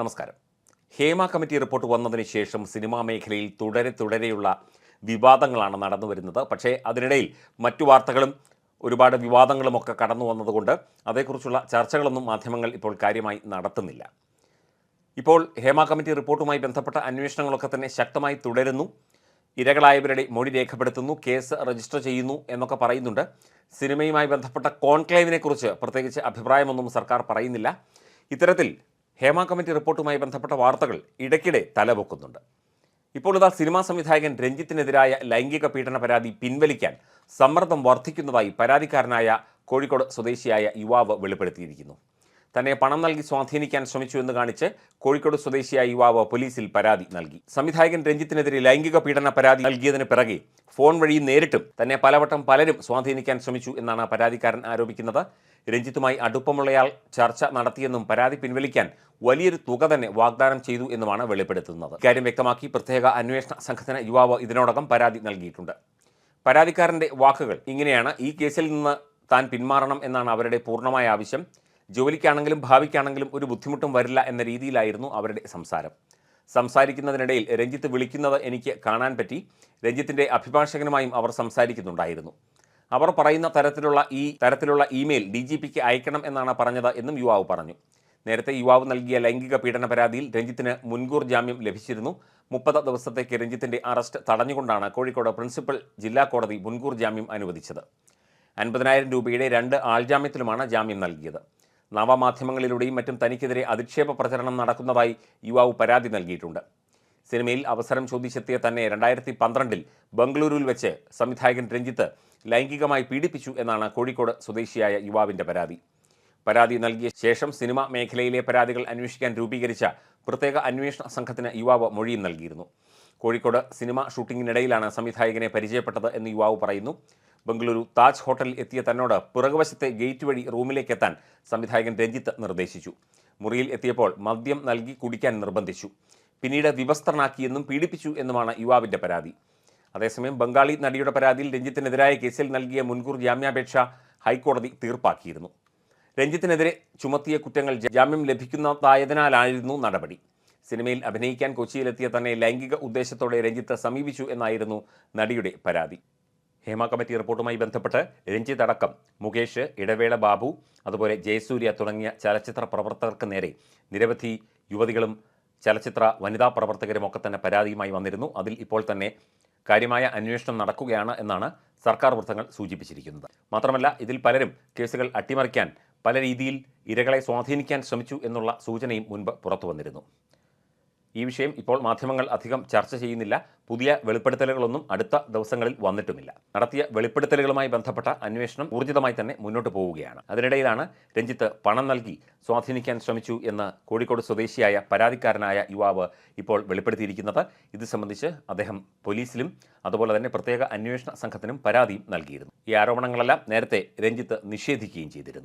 നമസ്കാരം. Hema committee report വന്നതിന് ശേഷം സിനിമാ മേഖലയിൽ തുടരെ തുടരെയുള്ള വിവാദങ്ങളാണ് നടന്നു വരുന്നത്. പക്ഷേ അതിനിടയിൽ മറ്റു വാർത്തകളും ഒരുപാട് വിവാദങ്ങളുമൊക്കെ കടന്നു വന്നതുകൊണ്ട് അതേക്കുറിച്ചുള്ള ചർച്ചകളൊന്നും മാധ്യമങ്ങൾ ഇപ്പോൾ കാര്യമായി നടത്തുന്നില്ല. ഇപ്പോൾ ഹേമ കമ്മിറ്റി റിപ്പോർട്ടുമായി ബന്ധപ്പെട്ട അന്വേഷണങ്ങളൊക്കെ തന്നെ ശക്തമായി തുടരുന്നു. ഇരകളായവരുടെ മൊഴി രേഖപ്പെടുത്തുന്നു കേസ് രജിസ്റ്റർ ചെയ്യുന്നു എന്നൊക്കെ പറയുന്നുണ്ട്. സിനിമയുമായി ബന്ധപ്പെട്ട കോൺക്ലേവിനെക്കുറിച്ച് പ്രത്യേകിച്ച് അഭിപ്രായമൊന്നും സർക്കാർ പറയുന്നില്ല. ഇത്തരത്തിൽ ഹേമ കമ്മിറ്റി റിപ്പോർട്ടുമായി ബന്ധപ്പെട്ട വാർത്തകൾ ഇടയ്ക്കിടെ തലപൊക്കുന്നുണ്ട്. ഇപ്പോൾ ഇതാ സിനിമാ സംവിധായകൻ രഞ്ജിത്തിനെതിരായ ലൈംഗിക പീഡന പരാതി പിൻവലിക്കാൻ സമ്മർദ്ദം വർദ്ധിക്കുന്നതായി പരാതിക്കാരനായ കോഴിക്കോട് സ്വദേശിയായ യുവാവ് വെളിപ്പെടുത്തിയിരിക്കുന്നു. തന്നെ പണം നൽകി സ്വാധീനിക്കാൻ ശ്രമിച്ചു എന്ന് കാണിച്ച് കോഴിക്കോട് സ്വദേശിയായ യുവാവ് പോലീസിൽ പരാതി നൽകി. സംവിധായകൻ രഞ്ജിത്തിനെതിരെ ലൈംഗിക പീഡന പരാതി നൽകിയതിന് പിറകെ ഫോൺ വഴി നേരിട്ടും തന്നെ പലവട്ടം പലരും സ്വാധീനിക്കാൻ ശ്രമിച്ചു എന്നാണ് പരാതിക്കാരൻ ആരോപിക്കുന്നത്. രഞ്ജിത്തുമായി അടുപ്പമുള്ളയാൾ ചർച്ച നടത്തിയെന്നും പരാതി പിൻവലിക്കാൻ വലിയൊരു തുക തന്നെ വാഗ്ദാനം ചെയ്തു എന്നുമാണ് വെളിപ്പെടുത്തുന്നത്. ഇക്കാര്യം വ്യക്തമാക്കി പ്രത്യേക അന്വേഷണ സംഘത്തിന് യുവാവ് ഇതിനോടകം പരാതി നൽകിയിട്ടുണ്ട്. പരാതിക്കാരന്റെ വാക്കുകൾ ഇങ്ങനെയാണ്. ഈ കേസിൽ നിന്ന് താൻ പിന്മാറണം എന്നാണ് അവരുടെ പൂർണമായ ആവശ്യം. ജോലിക്കാണെങ്കിലും ഭാവിക്കാണെങ്കിലും ഒരു ബുദ്ധിമുട്ടും വരില്ല എന്ന രീതിയിലായിരുന്നു അവരുടെ സംസാരം. സംസാരിക്കുന്നതിനിടയിൽ രഞ്ജിത്ത് വിളിക്കുന്നത് എനിക്ക് കാണാൻ പറ്റി. രഞ്ജിത്തിന്റെ അഭിഭാഷകനുമായും അവർ സംസാരിക്കുന്നുണ്ടായിരുന്നു. അവർ പറയുന്ന തരത്തിലുള്ള ഈ തരത്തിലുള്ള ഇമെയിൽ ഡി ജി പിക്ക് അയക്കണം എന്നാണ് പറഞ്ഞത് എന്നും യുവാവ് പറഞ്ഞു. നേരത്തെ യുവാവ് നൽകിയ ലൈംഗിക പീഡന പരാതിയിൽ രഞ്ജിത്തിന് മുൻകൂർ ജാമ്യം ലഭിച്ചിരുന്നു. മുപ്പത് ദിവസത്തേക്ക് രഞ്ജിത്തിന്റെ അറസ്റ്റ് തടഞ്ഞുകൊണ്ടാണ് കോഴിക്കോട് പ്രിൻസിപ്പൽ ജില്ലാ കോടതി മുൻകൂർ ജാമ്യം അനുവദിച്ചത്. അൻപതിനായിരം രൂപയുടെ രണ്ട് ആൾജാമ്യത്തിലുമാണ് ജാമ്യം നൽകിയത്. നവമാധ്യമങ്ങളിലൂടെയും മറ്റും തനിക്കെതിരെ അധിക്ഷേപ പ്രചരണം നടക്കുന്നതായി യുവാവ് പരാതി നൽകിയിട്ടുണ്ട്. സിനിമയിൽ അവസരം ചോദിച്ചെത്തിയ തന്നെ രണ്ടായിരത്തി പന്ത്രണ്ടിൽ ബംഗളൂരുവിൽ വെച്ച് സംവിധായകൻ രഞ്ജിത്ത് ലൈംഗികമായി പീഡിപ്പിച്ചു എന്നാണ് കോഴിക്കോട് സ്വദേശിയായ യുവാവിന്റെ പരാതി. പരാതി നൽകിയ ശേഷം സിനിമ മേഖലയിലെ പരാതികൾ അന്വേഷിക്കാൻ രൂപീകരിച്ച പ്രത്യേക അന്വേഷണ സംഘത്തിന് യുവാവ് മൊഴിയും നൽകിയിരുന്നു. കോഴിക്കോട് സിനിമ ഷൂട്ടിങ്ങിനിടയിലാണ് സംവിധായകനെ പരിചയപ്പെട്ടത് എന്ന് യുവാവ് പറയുന്നു. ബംഗളൂരു താജ് ഹോട്ടലിൽ എത്തിയ തന്നോട് പുറകുവശത്തെ ഗേറ്റ് വഴി റൂമിലേക്ക് എത്താൻ സംവിധായകൻ രഞ്ജിത്ത് നിർദ്ദേശിച്ചു. മുറിയിൽ എത്തിയപ്പോൾ മദ്യം നൽകി കുടിക്കാൻ നിർബന്ധിച്ചു. പിന്നീട് വിവസ്ത്രനാക്കിയെന്നും പീഡിപ്പിച്ചു എന്നുമാണ് യുവാവിന്റെ പരാതി. അതേസമയം ബംഗാളി നടിയുടെ പരാതിയിൽ രഞ്ജിത്തിനെതിരായ കേസിൽ നൽകിയ മുൻകൂർ ജാമ്യാപേക്ഷ ഹൈക്കോടതി തീർപ്പാക്കിയിരുന്നു. രഞ്ജിത്തിനെതിരെ ചുമത്തിയ കുറ്റങ്ങൾ ജാമ്യം ലഭിക്കുന്നതായതിനാലായിരുന്നു നടപടി. സിനിമയിൽ അഭിനയിക്കാൻ കൊച്ചിയിലെത്തിയ തന്നെ ലൈംഗിക ഉദ്ദേശത്തോടെ രഞ്ജിത്ത് സമീപിച്ചു എന്നായിരുന്നു നടിയുടെ പരാതി. ഹേമ കമ്മിറ്റി റിപ്പോർട്ടുമായി ബന്ധപ്പെട്ട് രഞ്ജിത്ത് അടക്കം മുകേഷ് ഇടവേള ബാബു അതുപോലെ ജയസൂര്യ തുടങ്ങിയ ചലച്ചിത്ര പ്രവർത്തകർക്ക് നേരെ നിരവധി യുവതികളും ചലച്ചിത്ര വനിതാ പ്രവർത്തകരും ഒക്കെ തന്നെ പരാതിയുമായി വന്നിരുന്നു. അതിൽ ഇപ്പോൾ തന്നെ കാര്യമായ അന്വേഷണം നടക്കുകയാണ് എന്നാണ് സർക്കാർ വൃത്തങ്ങൾ സൂചിപ്പിച്ചിരിക്കുന്നത്. മാത്രമല്ല ഇതിൽ പലരും കേസുകൾ അട്ടിമറിക്കാൻ പല രീതിയിൽ ഇരകളെ സ്വാധീനിക്കാൻ ശ്രമിച്ചു എന്നുള്ള സൂചനയും മുൻപ് പുറത്തു വന്നിരുന്നു ഈ വിഷയം ഇപ്പോൾ മാധ്യമങ്ങൾ അധികം ചർച്ച ചെയ്യുന്നില്ല. പുതിയ വെളിപ്പെടുത്തലുകളൊന്നും അടുത്ത ദിവസങ്ങളിൽ വന്നിട്ടുമില്ല. നടത്തിയ വെളിപ്പെടുത്തലുകളുമായി ബന്ധപ്പെട്ട അന്വേഷണം ഊർജിതമായി തന്നെ മുന്നോട്ട് പോവുകയാണ്. അതിനിടയിലാണ് രഞ്ജിത്ത് പണം നൽകി സ്വാധീനിക്കാൻ ശ്രമിച്ചു എന്ന് കോഴിക്കോട് സ്വദേശിയായ പരാതിക്കാരനായ യുവാവ് ഇപ്പോൾ വെളിപ്പെടുത്തിയിരിക്കുന്നത്. ഇത് സംബന്ധിച്ച് അദ്ദേഹം പോലീസിലും അതുപോലെ തന്നെ പ്രത്യേക അന്വേഷണ സംഘത്തിനും പരാതിയും നൽകിയിരുന്നു. ഈ ആരോപണങ്ങളെല്ലാം നേരത്തെ രഞ്ജിത്ത് നിഷേധിക്കുകയും ചെയ്തിരുന്നു.